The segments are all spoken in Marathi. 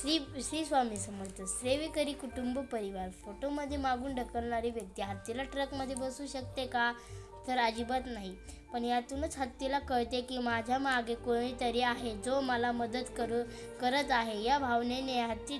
श्री श्री स्वामी समर्थ सेवेकरी कुटुंब परिवार फोटोमध्ये मागून ढकलणारी व्यक्ती हत्तीला ट्रकमध्ये बसू शकते का? तर अजिबात नाही. पण यातूनच हत्तीला कळते की माझ्या मागे कोणीतरी आहे जो मला मदत करू करत आहे. या भावनेने हत्ती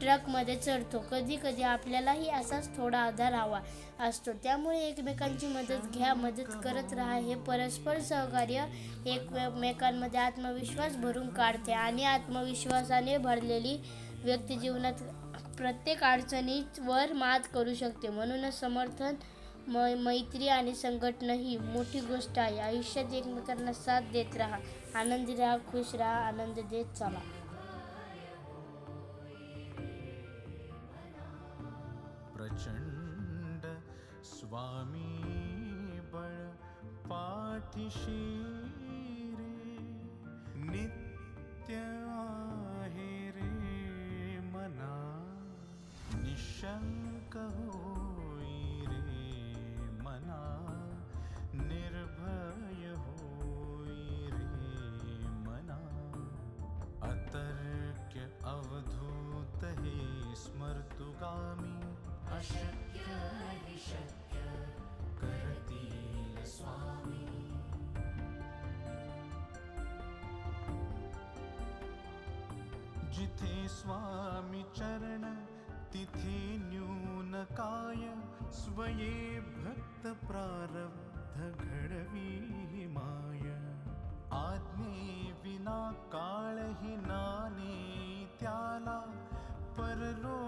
ट्रकमध्ये चढतो. कधी कधी आपल्यालाही असाच थोडा आधार हवा असतो. त्यामुळे एकमेकांची मदत घ्या मदत करत राहा. हे परस्पर सहकार्य एकमेकांमध्ये आत्मविश्वास भरून काढते आणि आत्मविश्वासाने भरलेली व्यक्ती जीवनात प्रत्येक अडचणीवर मात करू शकते. म्हणूनच समर्थन मै मैत्री संघटना ही खुश राहा आनंद देत चला. प्रचंड स्वामी बळ पाठीशी नित्य आहे रे मना. निशंक होई अशक्य हि शक्य करतील स्वामी. जिथे स्वामी चरण तिथे न्यून काय स्वये भक्त प्रारब्ध घडवी माय. आज्ञे विना काळही नाने त्याला परलो